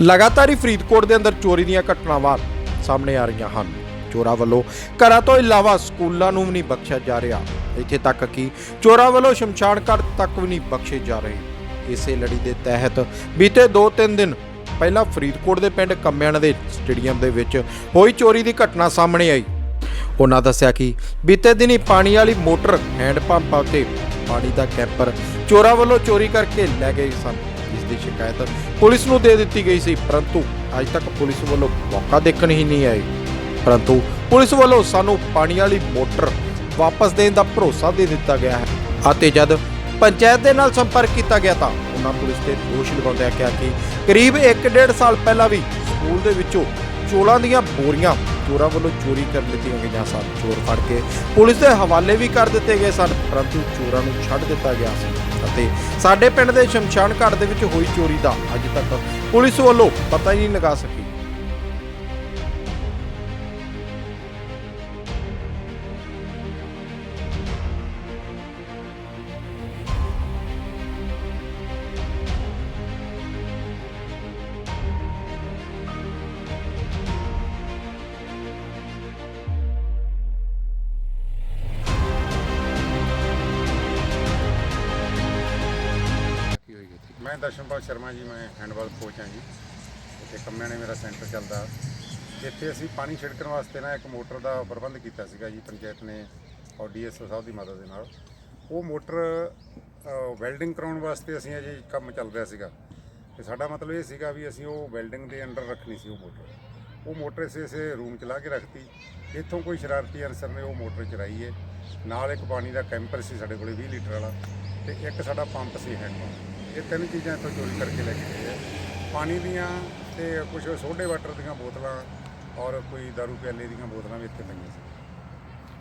ਲਗਾਤਾਰ ਹੀ ਫਰੀਦਕੋਟ ਦੇ ਅੰਦਰ ਚੋਰੀ ਦੀਆਂ ਘਟਨਾਵਾਂ ਸਾਹਮਣੇ ਆ ਰਹੀਆਂ ਹਨ। ਚੋਰਾਂ ਵੱਲੋਂ ਘਰਾਂ ਤੋਂ ਇਲਾਵਾ ਸਕੂਲਾਂ ਨੂੰ ਵੀ ਨਹੀਂ ਬਖਸ਼ਿਆ ਜਾ ਰਿਹਾ। ਇੱਥੇ ਤੱਕ ਕਿ ਚੋਰਾਂ ਵੱਲੋਂ ਸ਼ਮਸ਼ਾਨ ਘਾਟ ਤੱਕ ਵੀ ਨਹੀਂ ਬਖਸ਼ੇ ਜਾ ਰਹੇ। ਇਸੇ ਲੜੀ ਦੇ ਤਹਿਤ ਬੀਤੇ 2-3 ਦਿਨ ਪਹਿਲਾਂ ਫਰੀਦਕੋਟ ਦੇ ਪਿੰਡ ਕੰਮਿਆਣਾ ਦੇ ਸਟੇਡੀਅਮ ਦੇ ਵਿੱਚ ਹੋਈ ਚੋਰੀ ਦੀ ਘਟਨਾ ਸਾਹਮਣੇ ਆਈ। ਉਹਨਾਂ ਦੱਸਿਆ ਕਿ ਬੀਤੇ ਦਿਨੀ ਪਾਣੀ ਵਾਲੀ ਮੋਟਰ ਹੈਂਡ ਪੰਪਾਂ ਉੱਤੇ ਪਾਣੀ ਦਾ ਕੈਂਪਰ ਚੋਰਾਂ ਵੱਲੋਂ ਚੋਰੀ ਕਰਕੇ ਲੈ ਗਏ ਸਨ। ਦੀ ਸ਼ਿਕਾਇਤ ਪੁਲਿਸ ਨੂੰ ਦੇ ਦਿੱਤੀ ਗਈ ਸੀ, ਪਰੰਤੂ ਅਜੇ ਤੱਕ ਪੁਲਿਸ ਵੱਲੋਂ ਮੌਕਾ ਦੇਖਣ ਹੀ ਨਹੀਂ ਆਏ। ਪਰੰਤੂ ਪੁਲਿਸ ਵੱਲੋਂ ਸਾਨੂੰ ਪਾਣੀ ਵਾਲੀ ਮੋਟਰ ਵਾਪਸ ਦੇਣ ਦਾ ਭਰੋਸਾ ਦੇ ਦਿੱਤਾ ਗਿਆ ਹੈ ਅਤੇ ਜਦ ਪੰਚਾਇਤ ਦੇ ਨਾਲ ਸੰਪਰਕ ਕੀਤਾ ਗਿਆ ਤਾਂ ਉਹਨਾਂ ਪੁਲਿਸ ਤੇ ਦੋਸ਼ ਲਗਾਉਂਦਿਆਂ ਕਿਹਾ ਕਿ ਕਰੀਬ 1.5 ਸਾਲ ਪਹਿਲਾਂ ਵੀ ਸਕੂਲ ਦੇ ਵਿੱਚੋਂ ਚੋਲਾਂ ਦੀਆਂ ਬੋਰੀਆਂ ਚੋਰਾਂ ਵੱਲੋਂ ਚੋਰੀ ਕਰ ਲਿੱਤੀਆਂ ਗਈਆਂ ਸਨ। ਚੋਰ ਫੜ ਕੇ ਪੁਲਿਸ ਦੇ ਹਵਾਲੇ ਵੀ ਕਰ ਦਿੱਤੇ ਗਏ ਸਨ, ਪਰੰਤੂ ਚੋਰਾਂ ਨੂੰ ਛੱਡ ਦਿੱਤਾ ਗਿਆ ਸੀ ਅਤੇ ਸਾਡੇ ਪਿੰਡ ਦੇ ਸ਼ਮਸ਼ਾਨ ਘਾਟ ਦੇ ਵਿੱਚ ਹੋਈ ਚੋਰੀ ਦਾ ਅੱਜ ਤੱਕ ਪੁਲਿਸ ਵੱਲੋਂ ਪਤਾ ਹੀ ਨਹੀਂ ਲਗਾ ਸਕੀ ਦਰਸ਼ਨਪਾਲ ਸ਼ਰਮਾ ਜੀ, ਮੈਂ ਹੈਂਡਬਾਲ ਕੋਚ ਹਾਂ ਜੀ। ਇੱਥੇ ਕੰਮਿਆਂ ਨੇ ਮੇਰਾ ਸੈਂਟਰ ਚੱਲਦਾ। ਇੱਥੇ ਅਸੀਂ ਪਾਣੀ ਛਿੜਕਣ ਵਾਸਤੇ ਨਾ ਇੱਕ ਮੋਟਰ ਦਾ ਪ੍ਰਬੰਧ ਕੀਤਾ ਸੀਗਾ ਜੀ, ਪੰਚਾਇਤ ਨੇ ਔਰ ਡੀਐਸਓ ਸਾਹਿਬ ਦੀ ਮਦਦ ਦੇ ਨਾਲ। ਉਹ ਮੋਟਰ ਵੈਲਡਿੰਗ ਕਰਾਉਣ ਵਾਸਤੇ ਅਸੀਂ ਅਜੇ ਕੰਮ ਚੱਲ ਰਿਹਾ ਸੀਗਾ। ਤੇ ਸਾਡਾ ਮਤਲਬ ਇਹ ਸੀਗਾ ਵੀ ਅਸੀਂ ਉਹ ਵੈਲਡਿੰਗ ਦੇ ਅੰਡਰ ਰੱਖਣੀ ਸੀ ਉਹ ਮੋਟਰ। ਉਹ ਮੋਟਰ ਇਸੇ ਇਸੇ ਰੂਮ ਚ ਲਾ ਕੇ ਰੱਖਤੀ। ਇੱਥੋਂ ਕੋਈ ਸ਼ਰਾਰਤੀ ਅਨਸਰ ਨੇ ਉਹ ਮੋਟਰ ਚਰਾਈ ਹੈ ਨਾਲ ਇੱਕ ਪਾਣੀ ਦਾ ਕੈਂਪਰ ਸੀ ਸਾਡੇ ਕੋਲੇ 20 ਲੀਟਰ ਵਾਲਾ। ਤੇ ਇੱਕ ਸਾਡਾ ਪੰਪ ਸੀ ਹੈਂਡ ਪੰਪ ਇਹ ਤਿੰਨ ਚੀਜ਼ਾਂ ਇੱਥੋਂ ਚੋਰੀ ਕਰਕੇ ਲੈ ਕੇ ਗਏ ਆ। ਪਾਣੀ ਦੀਆਂ ਤੇ ਕੁਝ ਸੋਡੇ ਵਾਟਰ ਦੀਆਂ ਬੋਤਲਾਂ ਔਰ ਕੋਈ ਦਾਰੂ ਪਿਆਲੇ ਦੀਆਂ ਬੋਤਲਾਂ ਵੀ ਇੱਥੇ ਪਈਆਂ ਸੀ।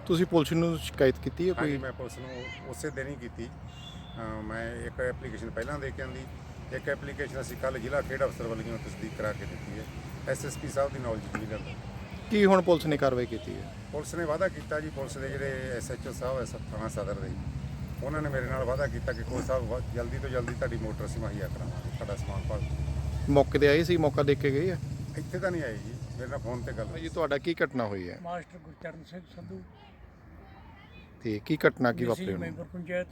ਤੁਸੀਂ ਪੁਲਿਸ ਨੂੰ ਸ਼ਿਕਾਇਤ ਕੀਤੀ ਹੈ ਹਾਂਜੀ ਕੋਈ ਮੈਂ ਪੁਲਿਸ ਨੂੰ ਉਸੇ ਦਿਨ ਹੀ ਕੀਤੀ। ਅਹ ਮੈਂ ਇੱਕ ਐਪਲੀਕੇਸ਼ਨ ਪਹਿਲਾਂ ਦੇ ਕੇ ਆਂਦੀ। ਇੱਕ ਐਪਲੀਕੇਸ਼ਨ ਅਸੀਂ ਕੱਲ ਜ਼ਿਲ੍ਹਾ ਖੇਡ ਅਫਸਰ ਵੱਲੋਂ ਤਸਦੀਕ ਕਰਾ ਕੇ ਦਿੱਤੀ ਹੈ। ਐਸਐਸਪੀ ਸਾਹਿਬ ਦੀ ਨੌਲੇਜ ਵੀ ਲੈਂਦਾ ਕੀ ਹੁਣ ਪੁਲਿਸ ਨੇ ਕਾਰਵਾਈ ਕੀਤੀ ਹੈ? ਪੁਲਿਸ ਨੇ ਵਾਅਦਾ ਕੀਤਾ ਜੀ ਪੁਲਿਸ ਦੇ ਜਿਹੜੇ ਐਸਐਚਓ ਸਾਹਿਬ ਐ ਥਾਣਾ ਸਦਰ ਦੇ। ਉਹਨਾਂ ਨੇ ਮੇਰੇ ਨਾਲ ਵਾਅਦਾ ਕੀਤਾ ਕਿ ਕੋਚ ਸਾਹਿਬ ਵਾ- ਜਲਦੀ ਤੋਂ ਜਲਦੀ ਤੁਹਾਡੀ ਮੋਟਰ ਅਸੀਂ ਮੁਹੱਈਆ ਕਰਾਵਾਂਗੇ ਤੁਹਾਡਾ ਸਮਾਨ ਭਾਲ ਮੌਕੇ ਤੇ ਆਏ ਸੀ ਮੌਕਾ ਦੇਖ ਕੇ ਗਏ ਆ? ਇੱਥੇ ਤਾਂ ਨਹੀਂ ਆਏ ਜੀ ਮੇਰੇ ਨਾਲ ਫੋਨ ਤੇ ਗੱਲ ਹੋਈ। ਜੀ ਤੁਹਾਡਾ ਕੀ ਘਟਨਾ ਹੋਈ ਹੈ? ਮਾਸਟਰ ਗੁਰਚਰਨ ਸਿੰਘ ਸੰਧੂ। ਤੇ ਕੀ ਘਟਨਾ ਕੀ ਵਾਪਰੀ ਹੋਣੀ ਮੈਂਬਰ ਪੰਚਾਇਤ।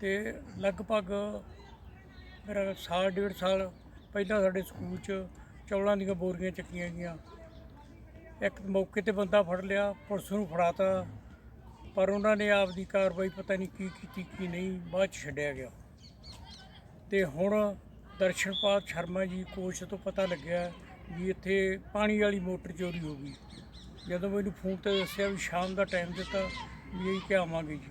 ਤੇ ਲਗਭਗ ਮੇਰਾ ਸਾਲ ਡੇਢ ਸਾਲ ਪਹਿਲਾਂ ਸਾਡੇ ਸਕੂਲ 'ਚ ਚੌਲਾਂ ਦੀਆਂ ਬੋਰੀਆਂ ਚੱਕੀਆਂ ਗਈਆਂ। ਇੱਕ ਮੌਕੇ ਤੇ ਬੰਦਾ ਫੜ ਲਿਆ ਪੁਲਿਸ ਨੂੰ ਫੜਾਤਾ। ਪਰ ਉਹਨਾਂ ਨੇ ਆਪਦੀ ਕਾਰਵਾਈ ਪਤਾ ਨਹੀਂ ਕੀ ਕੀਤੀ, ਕੀ ਨਹੀਂ, ਬਾਅਦ 'ਚ ਛੱਡਿਆ ਗਿਆ। ਤੇ ਹੁਣ ਦਰਸ਼ਨਪਾਲ ਸ਼ਰਮਾ ਜੀ ਕੋਚ ਤੋਂ ਪਤਾ ਲੱਗਿਆ ਵੀ ਇੱਥੇ ਪਾਣੀ ਵਾਲੀ ਮੋਟਰ ਚੋਰੀ ਹੋ ਗਈ। ਜਦੋਂ ਮੈਨੂੰ ਫੋਨ ਤੇ ਦੱਸਿਆ ਵੀ ਸ਼ਾਮ ਦਾ ਟਾਈਮ ਦਿੱਤਾ ਵੀ ਇਹ ਕਿ ਆਵਾਂਗੇ ਜੀ।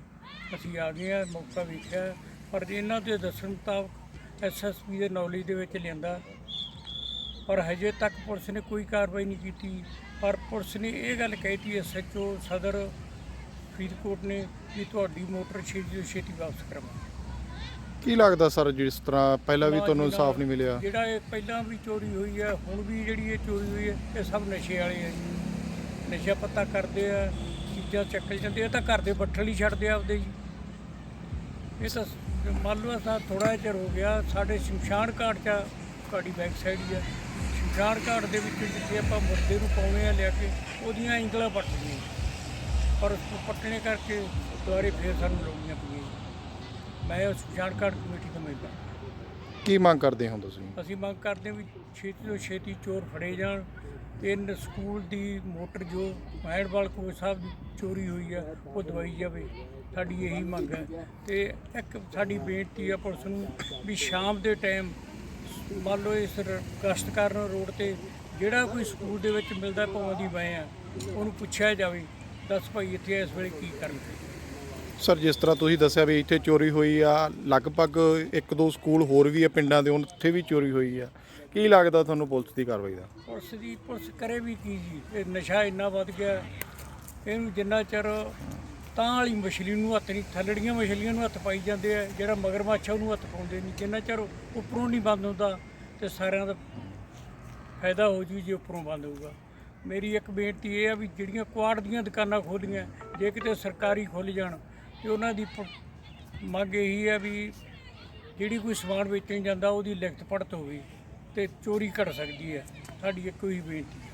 ਅਸੀਂ ਆ ਗਏ ਆ ਮੌਕਾ ਵੇਖਿਆ, ਪਰ ਇਹਨਾਂ ਦੇ ਦੱਸਣ ਮੁਤਾਬਕ ਐਸਐਸਪੀ ਦੇ ਨੌਲੇਜ ਦੇ ਵਿੱਚ ਲਿਆਂਦਾ। ਪਰ ਹਜੇ ਤੱਕ ਪੁਲਿਸ ਨੇ ਕੋਈ ਕਾਰਵਾਈ ਨਹੀਂ ਕੀਤੀ। ਪਰ ਪੁਲਿਸ ਨੇ ਇਹ ਗੱਲ ਕਹਿਤੀ ਐਸਐਚਓ ਸਦਰ ਫਰੀਦਕੋਟ ਨੇ ਵੀ ਤੁਹਾਡੀ ਮੋਟਰ ਛੇਤੀ ਤੋਂ ਛੇਤੀ ਵਾਪਸ ਕਰਾਵਾਂਗੇ ਕੀ ਲੱਗਦਾ ਸਰ ਜਿਸ ਤਰ੍ਹਾਂ ਪਹਿਲਾਂ ਵੀ ਤੁਹਾਨੂੰ ਇਨਸਾਫ। ਨਹੀਂ ਮਿਲਿਆ? ਜਿਹੜਾ ਇਹ ਪਹਿਲਾਂ ਵੀ ਚੋਰੀ ਹੋਈ ਹੈ ਹੁਣ ਵੀ ਜਿਹੜੀ ਇਹ ਚੋਰੀ ਹੋਈ ਹੈ ਇਹ ਸਭ ਨਸ਼ੇ ਵਾਲੇ ਆ ਜੀ। ਨਸ਼ਾ ਪੱਤਾ ਕਰਦੇ ਆ ਚੀਜ਼ਾਂ ਚੱਕ ਜਾਂਦੇ ਆ ਤਾਂ ਘਰ ਦੇ ਬੱਠਲ ਹੀ ਛੱਡਦੇ ਆ ਆਪਦੇ ਜੀ। ਇਹ ਤਾਂ ਸ- ਮੰਨ ਲਓ ਅਸਾਂ ਥੋੜਾ ਚਿਰ ਹੋ ਗਿਆ ਸਾਡੇ ਸ਼ਮਸ਼ਾਨ ਘਾਟ 'ਚ ਤੁਹਾਡੀ ਬੈਕ ਸਾਈਡ ਹੀ ਆ। ਸ਼ਮਸ਼ਾਨ ਘਾਟ ਦੇ ਵਿੱਚ ਜਿੱਥੇ ਆਪਾਂ ਮੁਰਦੇ ਨੂੰ ਪਾਉਣੇ ਆ ਲਿਆ ਕੇ ਉਹਦੀਆਂ ਇੰਗਲਾਂ ਪੱਟਦੀਆਂ ਪਰ ਉਸ ਨੂੰ ਪੱਟਣੇ ਕਰਕੇ ਦੁਆਰੇ ਫੇਰ ਸਾਨੂੰ ਲਾਉਣੀਆਂ ਪਈਆਂ। ਮੈਂ ਉਸ ਘਾਟ ਕਮੇਟੀ ਦਾ ਮੈਂਬਰ ਕੀ ਮੰਗ ਕਰਦੇ ਹੋ ਤੁਸੀਂ? ਅਸੀਂ ਮੰਗ ਕਰਦੇ ਹਾਂ ਵੀ ਛੇਤੀ ਤੋਂ ਛੇਤੀ ਚੋਰ ਫੜੇ ਜਾਣ। ਤੇ ਸਕੂਲ ਦੀ ਮੋਟਰ ਜੋ ਹੈਂਡਬਾਲ ਕੋਚ ਸਾਹਿਬ ਦੀ ਚੋਰੀ ਹੋਈ ਆ ਉਹ ਦਵਾਈ ਜਾਵੇ। ਸਾਡੀ ਇਹੀ ਮੰਗ ਹੈ। ਤੇ ਇੱਕ ਸਾਡੀ ਬੇਨਤੀ ਆ ਪੁਲਿਸ ਨੂੰ ਵੀ ਸ਼ਾਮ ਦੇ ਟਾਈਮ ਮੰਨ ਲਓ ਇਸ ਰ- ਗਸ਼ਤ ਕਰਨ ਰੋਡ ਤੇ ਜਿਹੜਾ ਕੋਈ ਸਕੂਲ ਦੇ ਵਿੱਚ ਮਿਲਦਾ ਭਾਵਾਂ ਦੀ ਮੈਂ ਆ ਉਹਨੂੰ ਪੁੱਛਿਆ ਜਾਵੇ। ਦੱਸ ਭਾਈ ਇੱਥੇ ਇਸ ਵੇਲੇ ਕੀ ਕਰਨਗੇ ਸਰ ਜਿਸ ਤਰ੍ਹਾਂ ਤੁਸੀਂ ਦੱਸਿਆ ਵੀ ਇੱਥੇ ਚੋਰੀ ਹੋਈ ਆ ਲਗਭਗ ਇੱਕ ਦੋ ਸਕੂਲ ਹੋਰ ਵੀ ਆ ਪਿੰਡਾਂ ਦੇ ਉੱਥੇ ਵੀ ਚੋਰੀ ਹੋਈ ਆ। ਕੀ ਲੱਗਦਾ ਤੁਹਾਨੂੰ ਪੁਲਿਸ ਦੀ ਕਾਰਵਾਈ ਦਾ? ਪੁਲਿਸ ਦੀ ਪੁਲਿਸ ਕਰੇ ਵੀ ਕੀ ਜੀ? ਇਹ ਨਸ਼ਾ ਇੰਨਾ ਵੱਧ ਗਿਆ ਇਹਨੂੰ ਜਿੰਨਾ ਚਿਰ ਤਾਂ ਵਾਲੀ ਮਛਲੀ ਨੂੰ ਹੱਥ ਨਹੀਂ ਥੱਲੜੀਆਂ ਮਛਲੀਆਂ ਨੂੰ ਹੱਥ ਪਾਈ ਜਾਂਦੇ ਆ ਜਿਹੜਾ ਮਗਰਮੱਛ ਆ ਉਹਨੂੰ ਹੱਥ ਪਾਉਂਦੇ ਨਹੀਂ। ਜਿੰਨਾ ਚਿਰ ਉੱਪਰੋਂ ਨਹੀਂ ਬੰਦ ਹੁੰਦਾ ਤੇ ਸਾਰਿਆਂ ਦਾ ਫਾਇਦਾ ਹੋ ਜੂ ਜੇ ਉੱਪਰੋਂ ਬੰਦ ਹੋਊਗਾ। ਮੇਰੀ ਇੱਕ ਬੇਨਤੀ ਇਹ ਆ ਵੀ ਜਿਹੜੀਆਂ ਕੁਆੜ ਦੀਆਂ ਦੁਕਾਨਾਂ ਖੋਲੀਆਂ, ਜੇ ਕਿਤੇ ਸਰਕਾਰੀ ਖੁੱਲ ਜਾਣ, ਤੇ ਉਹਨਾਂ ਦੀ ਪ- ਮੰਗ ਇਹੀ ਆ ਵੀ ਜਿਹੜੀ ਕੋਈ ਸਮਾਨ ਵੇਚਣ ਜਾਂਦਾ ਉਹਦੀ ਲਿਖਤ ਪੜਤ ਹੋਵੇ ਤੇ ਚੋਰੀ ਘਟ ਸਕਦੀ ਹੈ। ਸਾਡੀ ਇੱਕੋ ਹੀ ਬੇਨਤੀ ਹੈ।